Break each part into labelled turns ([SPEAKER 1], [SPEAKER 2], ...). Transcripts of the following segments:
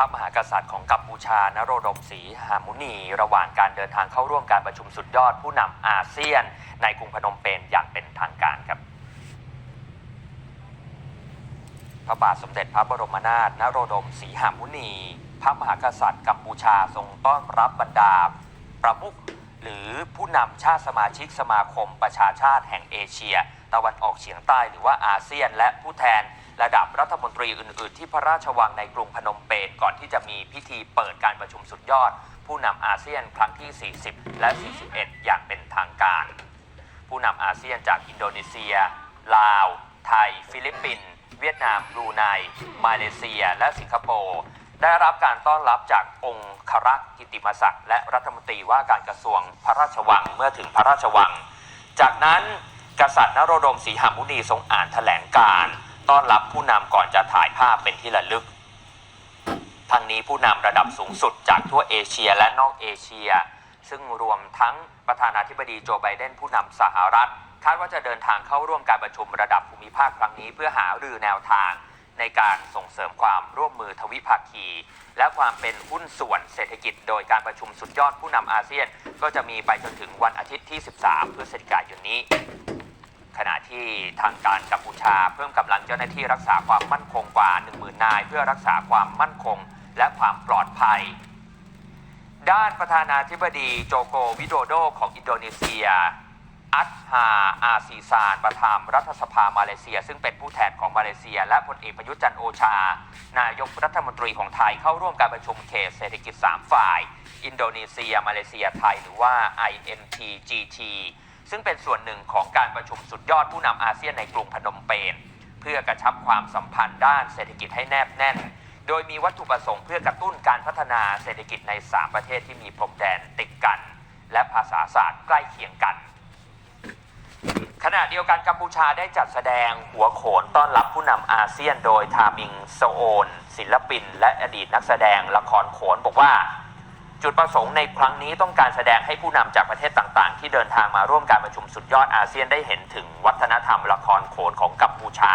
[SPEAKER 1] ระมหากษัตริย์ของกัมพูชานโรดมศรีหามุนี ระหว่างการเดินทางเข้าร่วมการประชุมสุดยอดผู้นำอาเซียน ในกรุงพนมเปญอย่างเป็นทางการครับพระบาทสมเด็จพระบรมนาถนโรดมศรีหามุนี พระมหากษัตริย์กัมพูชาทรงต้อนรับบรรดา ประมุขหรือผู้นำชาติสมาชิกสมาคมประชาชาติแห่งเอเชีย ตะวันออกเฉียงใต้หรือว่าอาเซียน และผู้แทน ระดับรัฐมนตรีอื่น ๆ ที่พระราชวังในกรุงพนมเปญก่อนที่จะมีพิธีเปิดการประชุมสุดยอด ผู้นำอาเซียนครั้งที่ 40 และ 41 อย่างเป็นทางการ ผู้นำอาเซียนจากอินโดนีเซีย ลาว ไทย ฟิลิปปินส์เวียดนามบรูไนมาเลเซีย และสิงคโปร์ได้รับการต้อนรับจากองค์ครักษ์กิติมศักดิ์และรัฐมนตรีว่าการกระทรวงพระราชวังเมื่อถึงพระราชวัง จากนั้นกษัตริย์นโรดมศรีหมุนีทรงอ่านแถลงการ์ ต้อนรับผู้นำก่อนจะถ่ายภาพเป็นที่ระลึก ทั้งนี้ผู้นำระดับสูงสุดจากทั่วเอเชียและนอกเอเชีย ซึ่งรวมทั้งประธานาธิบดีโจไบเดนผู้นำสหรัฐ คาดว่าจะเดินทางเข้าร่วมการประชุมระดับภูมิภาคครั้งนี้เพื่อหารือแนวทาง ในการส่งเสริมความร่วมมือทวิภาคี และความเป็นหุ้นส่วนเศรษฐกิจ โดยการประชุมสุดยอดผู้นำอาเซียน ก็จะมีไปจนถึงวันอาทิตย์ที่ 13 พฤศจิกายนนี้ ขณะที่ทางการกัมพูชาเพิ่มกำลังเจ้าหน้าที่รักษาความมั่นคงกว่า 10,000 นาย เพื่อรักษาความมั่นคงและความปลอดภัย ด้านประธานาธิบดีโจโกวิโดโดของอินโดนีเซีย อัตฮาอาซีซาน ประธานรัฐสภามาเลเซีย ซึ่งเป็นผู้แทนของมาเลเซีย และพลเอกประยุทธ์จันโอชา นายกรัฐมนตรีของไทยเข้าร่วมการประชุมเขตเศรษฐกิจ 3 ฝ่าย อินโดนีเซีย มาเลเซียไทยหรือว่า IMTGT ซึ่งเป็นส่วนหนึ่งของการประชุมสุดยอดผู้นำอาเซียนในกรุงพนมเปญเพื่อกระชับความสัมพันธ์ด้านเศรษฐกิจให้แนบแน่น โดยมีวัตถุประสงค์เพื่อกระตุ้นการพัฒนาเศรษฐกิจใน 3 ประเทศที่มีพรมแดนติดกัน และภาษาศาสตร์ใกล้เคียงกัน ขณะเดียวกันกัมพูชาได้จัดแสดงหัวโขนต้อนรับผู้นำอาเซียน โดยทามิงโซโอนศิลปิน และอดีตนักแสดงละครโขนบอกว่า จุดประสงค์ในครั้งนี้ต้องการแสดงให้ผู้นำจากประเทศต่างๆ ที่เดินทางมาร่วมการประชุมสุดยอดอาเซียนได้เห็นถึงวัฒนธรรมละครโขนของกัมพูชา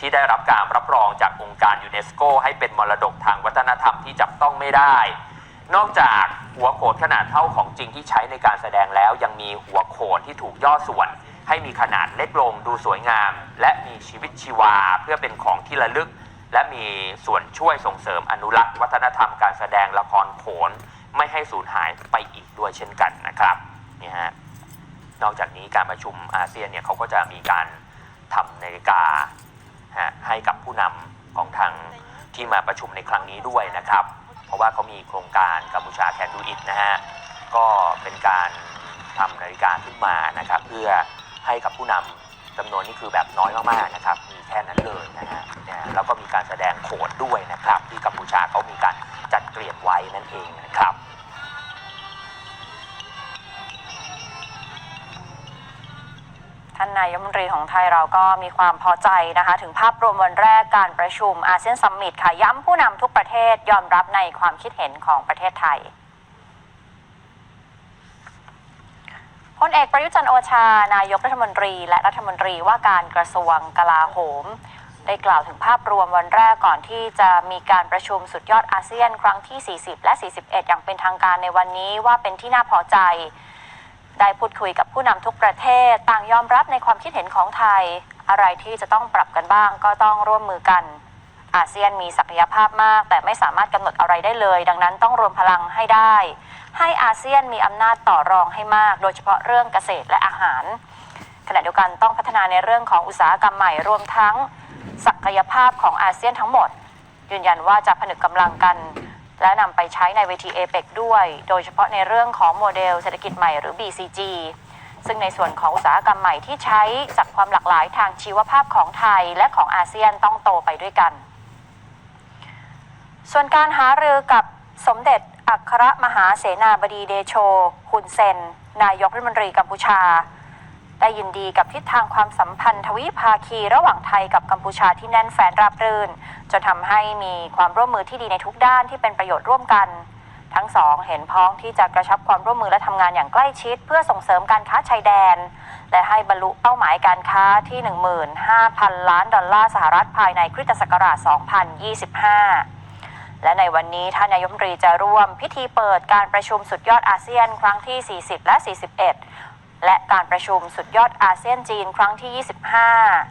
[SPEAKER 1] ที่ได้รับการรับรองจากองค์การยูเนสโก ให้เป็นมรดกทางวัฒนธรรมที่จับต้องไม่ได้ นอกจากหัวโขนขนาดเท่าของจริงที่ใช้ในการแสดงแล้วยังมีหัวโขนที่ถูกย่อส่วน ให้มีขนาดเล็กลงดูสวยงาม และมีชีวิตชีวาเพื่อเป็นของที่ระลึก และมีส่วนช่วยส่งเสริมอนุรักษ์ วัฒนธรรมการแสดงละครโขน ไม่ให้สูญหายไปอีกด้วยเช่นกันนะครับนี่ฮะนอกจากนี้การประชุมอาเซียนเนี่ยเขาก็จะมีการทำนาฬิกาฮะให้กับผู้นำของทางที่มาประชุมในครั้งนี้ด้วยนะครับ เพราะว่าเขามีโครงการกัมพูชาแคนดูอิทนะฮะก็เป็นการทำนาฬิกาขึ้นมานะครับเพื่อให้กับผู้นำจำนวนนี้คือแบบน้อยมากๆนะครับมีแค่นั้นเลยนะฮะแล้วก็มีการแสดงโขนด้วยนะครับ ที่กัมพูชาเขามีการจัดเตรียมไว้นั่นเองนะครับ
[SPEAKER 2] นนายมนตรีของไทยเราก็มีความพอใจนะคะ ถึงภาพรวมวันแรกการประชุมอาเซียนซัมมิตค่ะ ย้ำผู้นำทุกประเทศยอมรับในความคิดเห็นของประเทศไทยพลเอกประยุจันโอชา นายกรัฐมนตรี และรัฐมนตรีว่าการกระทรวงกลาโหม ได้กล่าวถึงภาพรวมวันแรกก่อนที่จะมีการประชุมสุดยอดอาเซียน ครั้งที่ 40 และ 41 อย่างเป็นทางการในวันนี้ว่าเป็นที่น่าพอใจ ได้พูดคุยกับผู้นำทุกประเทศ ต่างยอมรับในความคิดเห็นของไทย อะไรที่จะต้องปรับกันบ้างก็ต้องร่วมมือกัน อาเซียนมีศักยภาพมาก แต่ไม่สามารถกำหนดอะไรได้เลย ดังนั้นต้องรวมพลังให้ได้ ให้อาเซียนมีอำนาจต่อรองให้มาก โดยเฉพาะเรื่องเกษตรและอาหาร ขณะเดียวกันต้องพัฒนาในเรื่องของอุตสาหกรรมใหม่รวมทั้ง ศักยภาพของอาเซียนทั้งหมด ยืนยันว่าจะผนึกกำลังกัน และนำไปใช้ในเวทีเอเปกด้วย โดยเฉพาะในเรื่องของโมเดลเศรษฐกิจใหม่หรือ BCG ซึ่งในส่วนของอุตสาหกรรมใหม่ที่ใช้จากความหลากหลายทางชีวภาพของไทยและของอาเซียนต้องโตไปด้วยกัน ส่วนการหารือกับสมเด็จอัครมหาเสนาบดีเดโชฮุนเซน นายกรัฐมนตรีกัมพูชา ได้ยินดีกับทิศทางความสัมพันธ์ทวิภาคีระหว่างไทยกับกัมพูชาที่แน่นแฟนราบรื่นจนทำให้มีความร่วมมือที่ดีในทุกด้านที่เป็นประโยชน์ร่วมกัน ทั้งสองเห็นพ้องที่จะกระชับความร่วมมือและทำงานอย่างใกล้ชิด เพื่อส่งเสริมการค้าชายแดน และให้บรรลุเป้าหมายการค้าที่ 15,000 ล้านดอลลาร์สหรัฐภายในคริสตศักราช 2025และในวันนี้ท่านนายมตรีจะร่วมพิธีเปิดการประชุมสุดยอดอาเซียนครั้งที่ 40 และ 41 และการประชุมสุดยอดอาเซียนจีนครั้งที่ 25